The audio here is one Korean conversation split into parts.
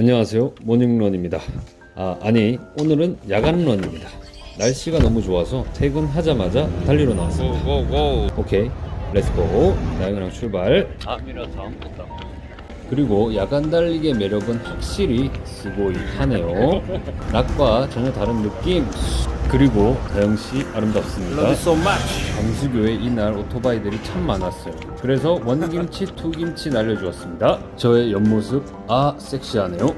안녕하세요. 모닝런입니다. 아 아니 오늘은 야간런입니다. 날씨가 너무 좋아서 퇴근하자마자 달리러 나왔습니다. 고고고. 오케이. 렛츠고 나영이랑 출발. 아미라 다음부터 그리고 야간 달리기의 매력은 확실히 스고이 하네요. 낮과 전혀 다른 느낌 그리고 다영씨 아름답습니다 so much 광수교에 이날 오토바이들이 참 많았어요. 그래서 원김치, 투김치 날려주었습니다. 저의 옆모습, 아, 섹시하네요.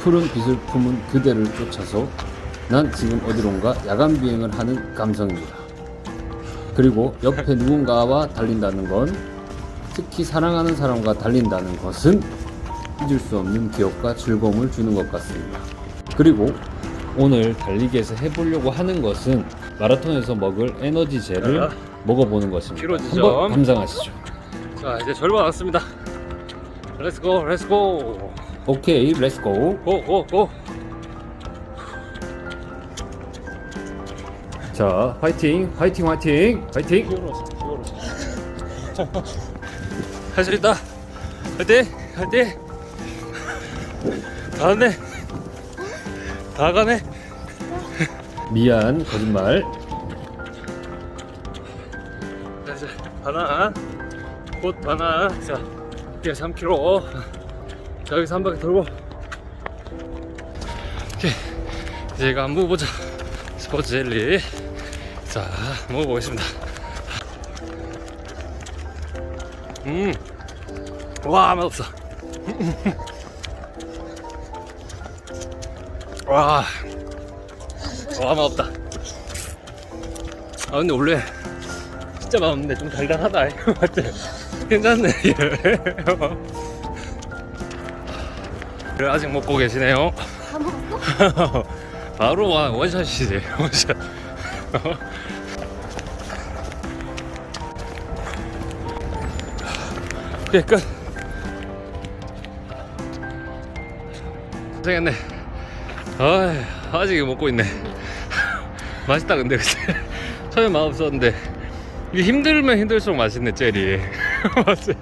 푸른 빛을 품은 그대를 쫓아서 난 지금 어디론가 야간 비행을 하는 감성입니다. 그리고 옆에 누군가와 달린다는 건 특히 사랑하는 사람과 달린다는 것은 잊을 수 없는 기억과 즐거움을 주는 것 같습니다. 그리고 오늘 달리기에서 해보려고 하는 것은 마라톤에서 먹을 에너지 젤을 아. 먹어보는 것입니다. 키로 지점. 한번 감상하시죠. 자 이제 절반 왔습니다 렛츠고 렛츠고 오케이, 렛츠고. 고고고 자, 화이팅, 화이팅, 화이팅, 화이팅. 할수 있다 화이팅 화이팅 다 왔네 다 가네. 미안, 거짓말. 자. 이제 바나. 곧 바나. 자 이게 3kg 자 여기서 한 바퀴 돌고. 오케이. 이제 이거 한번 먹어보자. 스포츠 젤리. 자 먹어보겠습니다. 음와 맛없어 와, 와 맛없다. 아 근데 원래 진짜 맛없는데 좀 달달하다. 맞지? 괜찮네 그래 아직 먹고 계시네요. 다 먹었어? 바로 와 원샷이지 원샷. 오케이 끝. 고생했네 아 아직 먹고 있네. 맛있다 근데 그때 처음에 맛 없었는데. 이게 힘들면 힘들수록 맛있네 젤이. 맞지?